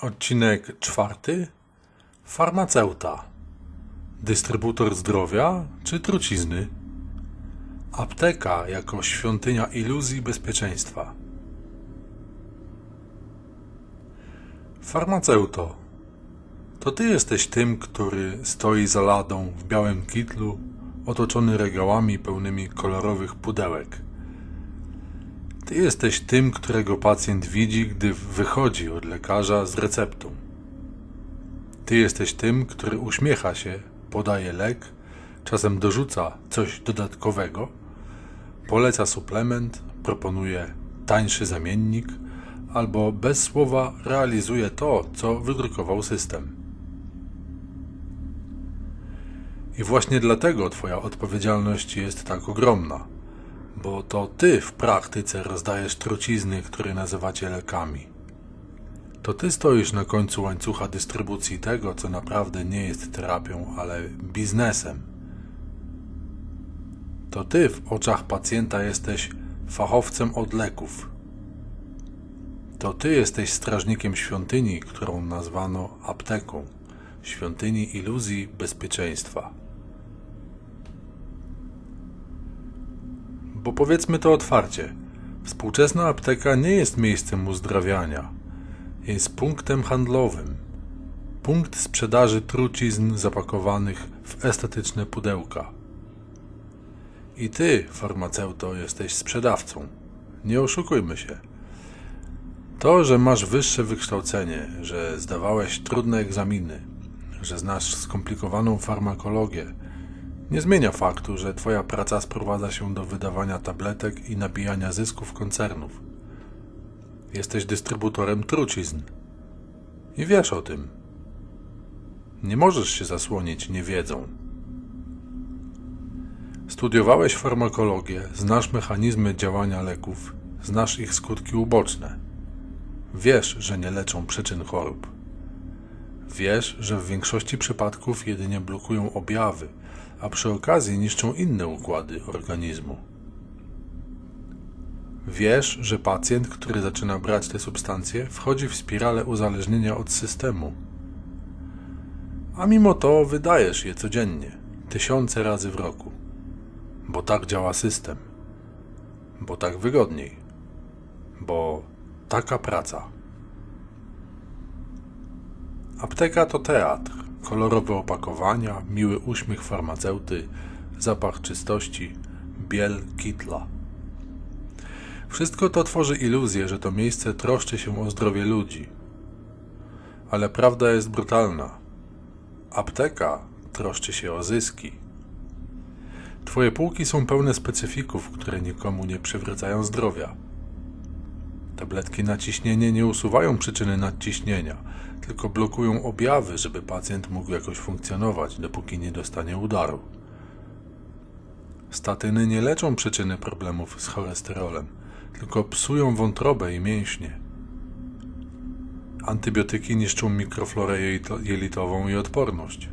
Odcinek czwarty. Farmaceuta. Dystrybutor zdrowia czy trucizny? Apteka jako świątynia iluzji bezpieczeństwa. Farmaceuto. To ty jesteś tym, który stoi za ladą w białym kitlu, otoczony regałami pełnymi kolorowych pudełek. Ty jesteś tym, którego pacjent widzi, gdy wychodzi od lekarza z receptą. Ty jesteś tym, który uśmiecha się, podaje lek, czasem dorzuca coś dodatkowego, poleca suplement, proponuje tańszy zamiennik albo bez słowa realizuje to, co wydrukował system. I właśnie dlatego Twoja odpowiedzialność jest tak ogromna bo to ty w praktyce rozdajesz trucizny, które nazywacie lekami. To ty stoisz na końcu łańcucha dystrybucji tego, co naprawdę nie jest terapią, ale biznesem. To ty w oczach pacjenta jesteś fachowcem od leków. To ty jesteś strażnikiem świątyni, którą nazwano apteką, świątyni iluzji bezpieczeństwa. Bo powiedzmy to otwarcie, współczesna apteka nie jest miejscem uzdrawiania. Jest punktem handlowym. Punkt sprzedaży trucizn zapakowanych w estetyczne pudełka. I ty, farmaceuto, jesteś sprzedawcą. Nie oszukujmy się. To, że masz wyższe wykształcenie, że zdawałeś trudne egzaminy, że znasz skomplikowaną farmakologię, nie zmienia faktu, że Twoja praca sprowadza się do wydawania tabletek i nabijania zysków koncernów. Jesteś dystrybutorem trucizn. I wiesz o tym. Nie możesz się zasłonić niewiedzą. Studiowałeś farmakologię, znasz mechanizmy działania leków, znasz ich skutki uboczne. Wiesz, że nie leczą przyczyn chorób. Wiesz, że w większości przypadków jedynie blokują objawy, a przy okazji niszczą inne układy organizmu. Wiesz, że pacjent, który zaczyna brać te substancje, wchodzi w spiralę uzależnienia od systemu. A mimo to wydajesz je codziennie, tysiące razy w roku. Bo tak działa system. Bo tak wygodniej. Bo taka praca. Apteka to teatr, kolorowe opakowania, miły uśmiech farmaceuty, zapach czystości, biel kitla. Wszystko to tworzy iluzję, że to miejsce troszczy się o zdrowie ludzi. Ale prawda jest brutalna. Apteka troszczy się o zyski. Twoje półki są pełne specyfików, które nikomu nie przywracają zdrowia. Tabletki na ciśnienie nie usuwają przyczyny nadciśnienia, tylko blokują objawy, żeby pacjent mógł jakoś funkcjonować, dopóki nie dostanie udaru. Statyny nie leczą przyczyny problemów z cholesterolem, tylko psują wątrobę i mięśnie. Antybiotyki niszczą mikroflorę jelitową i odporność.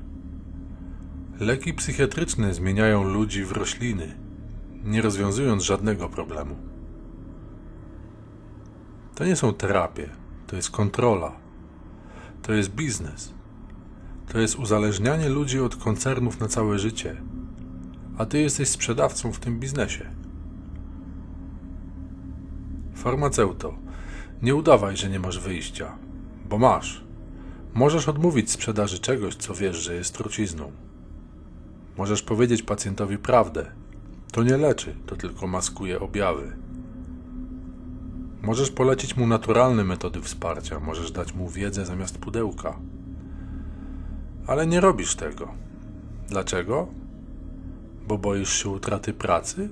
Leki psychiatryczne zmieniają ludzi w rośliny, nie rozwiązując żadnego problemu. To nie są terapie, to jest kontrola. To jest biznes. To jest uzależnianie ludzi od koncernów na całe życie. A ty jesteś sprzedawcą w tym biznesie. Farmaceuto, nie udawaj, że nie masz wyjścia, bo masz. Możesz odmówić sprzedaży czegoś, co wiesz, że jest trucizną. Możesz powiedzieć pacjentowi prawdę. To nie leczy, to tylko maskuje objawy. Możesz polecić mu naturalne metody wsparcia, możesz dać mu wiedzę zamiast pudełka. Ale nie robisz tego. Dlaczego? Bo boisz się utraty pracy?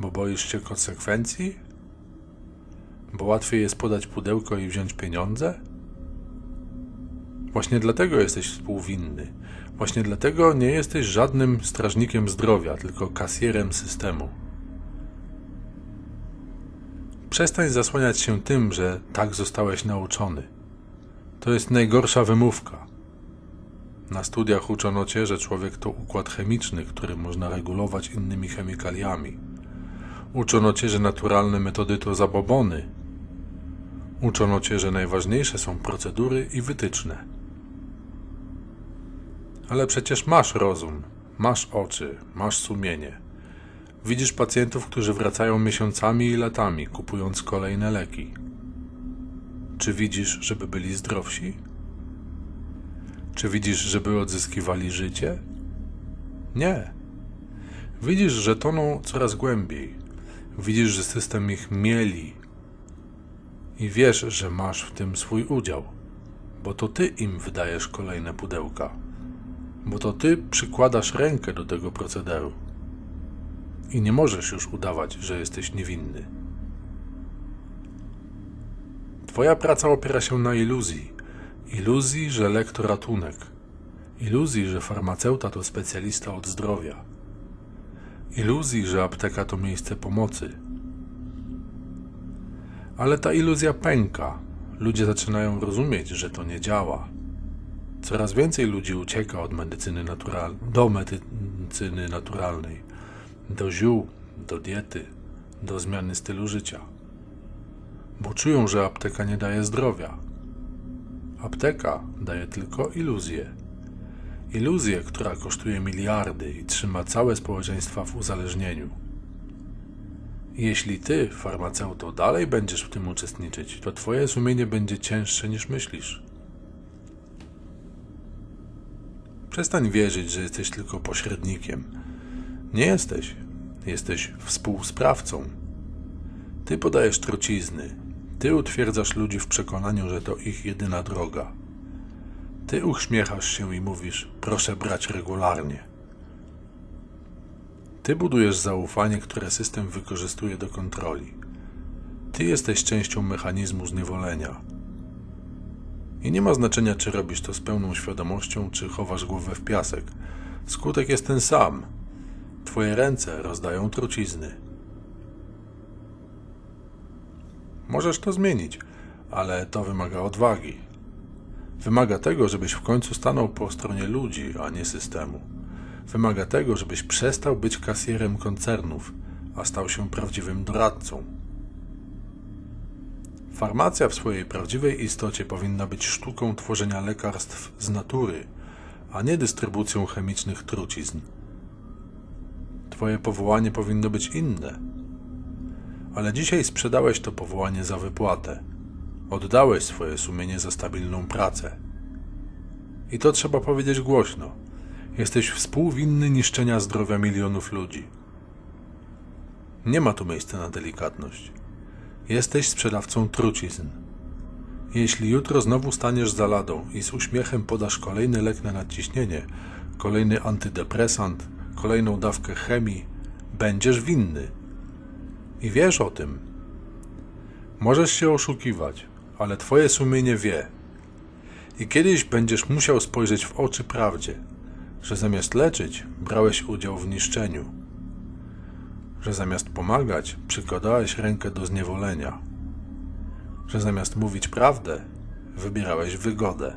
Bo boisz się konsekwencji? Bo łatwiej jest podać pudełko i wziąć pieniądze? Właśnie dlatego jesteś współwinny. Właśnie dlatego nie jesteś żadnym strażnikiem zdrowia, tylko kasjerem systemu. Przestań zasłaniać się tym, że tak zostałeś nauczony. To jest najgorsza wymówka. Na studiach uczono cię, że człowiek to układ chemiczny, który można regulować innymi chemikaliami. Uczono cię, że naturalne metody to zabobony. Uczono cię, że najważniejsze są procedury i wytyczne. Ale przecież masz rozum, masz oczy, masz sumienie. Widzisz pacjentów, którzy wracają miesiącami i latami, kupując kolejne leki. Czy widzisz, żeby byli zdrowsi? Czy widzisz, żeby odzyskiwali życie? Nie. Widzisz, że toną coraz głębiej. Widzisz, że system ich mieli. I wiesz, że masz w tym swój udział, bo to ty im wydajesz kolejne pudełka, bo to ty przykładasz rękę do tego procederu. I nie możesz już udawać, że jesteś niewinny. Twoja praca opiera się na iluzji. Iluzji, że lek to ratunek. Iluzji, że farmaceuta to specjalista od zdrowia. Iluzji, że apteka to miejsce pomocy. Ale ta iluzja pęka. Ludzie zaczynają rozumieć, że to nie działa. Coraz więcej ludzi ucieka od medycyny natural do medycyny naturalnej, do ziół, do diety, do zmiany stylu życia. Bo czują, że apteka nie daje zdrowia. Apteka daje tylko iluzję. Iluzję, która kosztuje miliardy i trzyma całe społeczeństwa w uzależnieniu. Jeśli ty, farmaceuto, dalej będziesz w tym uczestniczyć, to twoje sumienie będzie cięższe niż myślisz. Przestań wierzyć, że jesteś tylko pośrednikiem. Nie jesteś. Jesteś współsprawcą. Ty podajesz trucizny. Ty utwierdzasz ludzi w przekonaniu, że to ich jedyna droga. Ty uśmiechasz się i mówisz: Proszę brać regularnie. Ty budujesz zaufanie, które system wykorzystuje do kontroli. Ty jesteś częścią mechanizmu zniewolenia. I nie ma znaczenia, czy robisz to z pełną świadomością, czy chowasz głowę w piasek. Skutek jest ten sam. Twoje ręce rozdają trucizny. Możesz to zmienić, ale to wymaga odwagi. Wymaga tego, żebyś w końcu stanął po stronie ludzi, a nie systemu. Wymaga tego, żebyś przestał być kasjerem koncernów, a stał się prawdziwym doradcą. Farmacja w swojej prawdziwej istocie powinna być sztuką tworzenia lekarstw z natury, a nie dystrybucją chemicznych trucizn. Twoje powołanie powinno być inne. Ale dzisiaj sprzedałeś to powołanie za wypłatę. Oddałeś swoje sumienie za stabilną pracę. I to trzeba powiedzieć głośno. Jesteś współwinny niszczenia zdrowia milionów ludzi. Nie ma tu miejsca na delikatność. Jesteś sprzedawcą trucizn. Jeśli jutro znowu staniesz za ladą i z uśmiechem podasz kolejny lek na nadciśnienie, kolejny antydepresant, kolejną dawkę chemii, będziesz winny. I wiesz o tym. Możesz się oszukiwać, ale twoje sumienie wie. I kiedyś będziesz musiał spojrzeć w oczy prawdzie, że zamiast leczyć, brałeś udział w niszczeniu, że zamiast pomagać, przykładałeś rękę do zniewolenia, że zamiast mówić prawdę, wybierałeś wygodę.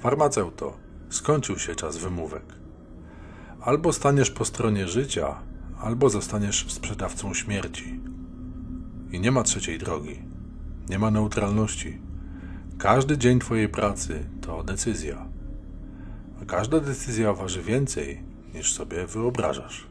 Farmaceuto, skończył się czas wymówek. Albo staniesz po stronie życia, albo zostaniesz sprzedawcą śmierci. I nie ma trzeciej drogi. Nie ma neutralności. Każdy dzień Twojej pracy to decyzja. A każda decyzja waży więcej niż sobie wyobrażasz.